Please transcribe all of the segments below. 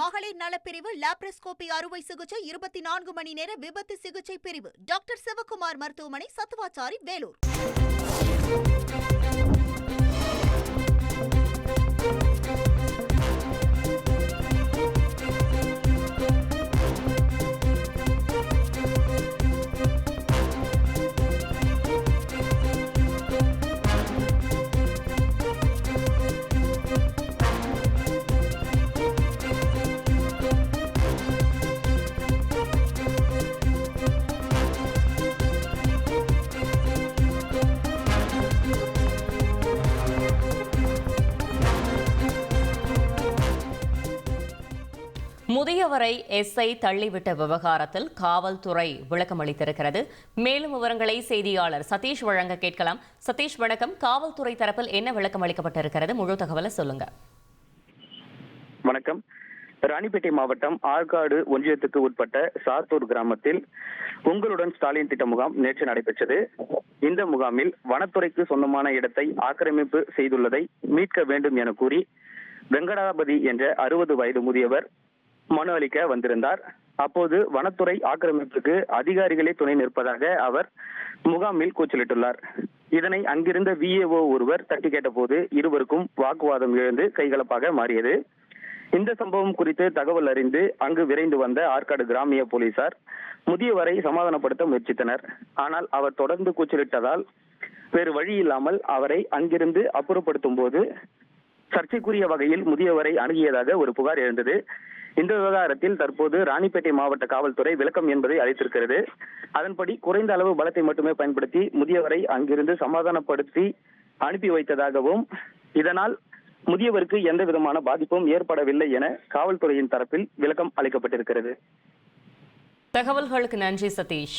மகளிர் நலப்பிரிவு லாப்ரோஸ்கோபி அறுவை சிகிச்சை இருபத்தி நான்கு மணி நேர விபத்து சிகிச்சை பிரிவு. டாக்டர் சிவகுமார் மருத்துவமனை சத்துவாச்சாரி வேலூர். முதியவரை எஸ்ஐ தள்ளிவிட்ட விவகாரத்தில் காவல்துறை விளக்கம் அளித்திருக்கிறது. மேலும் விவரங்களை செய்தியாளர் சதீஷ் வழங்க கேட்கலாம். சதீஷ் வணக்கம். காவல்துறை தரப்பில் என்ன விளக்கம் அளிக்கப்பட்டிருக்கிறது? முழு தகவலை சொல்லுங்க. வணக்கம். ராணிப்பேட்டை மாவட்டம் ஆற்காடு ஒன்றியத்துக்கு உட்பட்ட சாத்தூர் கிராமத்தில் உங்களுடன் ஸ்டாலின் திட்ட முகாம் நேற்று நடைபெற்றது. இந்த முகாமில் வனத்துறைக்கு சொந்தமான இடத்தை ஆக்கிரமிப்பு செய்துள்ளதை மீட்க வேண்டும் என கூறி வெங்கடாபதி என்ற அறுபது வயது முதியவர் மனு அளிக்க வந்திருந்தார். அப்போது வனத்துறை ஆக்கிரமிப்புக்கு அதிகாரிகளே துணை நிற்பதாக அவர் முகாமில் கூச்சலிட்டுள்ளார். இதனை அங்கிருந்த விஏஓ ஒருவர் தட்டி கேட்டபோது இருவருக்கும் வாக்குவாதம் எழுந்து கைகலப்பாக மாறியது. இந்த சம்பவம் குறித்து தகவல் அறிந்து அங்கு விரைந்து வந்த ஆற்காடு கிராமிய போலீசார் முதியவரை சமாதானப்படுத்த முயற்சித்தனர். ஆனால் அவர் தொடர்ந்து கூச்சலிட்டதால் வேறு வழி இல்லாமல் அவரை அங்கிருந்து அப்புறப்படுத்தும் போது சர்ச்சைக்குரிய வகையில் முதியவரை அணுகியதாக ஒரு புகார் எழுந்தது. இந்த விவகாரத்தில் தற்போது ராணிப்பேட்டை மாவட்ட காவல்துறை விளக்கம் என்பதை அளித்திருக்கிறது. அதன்படி குறைந்த அளவு பலத்தை மட்டுமே பயன்படுத்தி முதியவரை அங்கிருந்து சமாதானப்படுத்தி அனுப்பி வைத்ததாகவும் இதனால் முதியவருக்கு எந்த விதமான பாதிப்பும் ஏற்படவில்லை என காவல்துறையின் தரப்பில் விளக்கம் அளிக்கப்பட்டிருக்கிறது. தகவல்களுக்கு நன்றி சதீஷ்.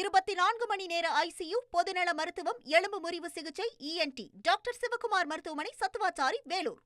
இருபத்தி நான்கு மணி நேர ஐசியு பொதுநல மருத்துவம் எலும்பு முறிவு சிகிச்சை இஎன்டி டாக்டர் சிவகுமார் மருத்துவமனை சத்துவாச்சாரி வேலூர்.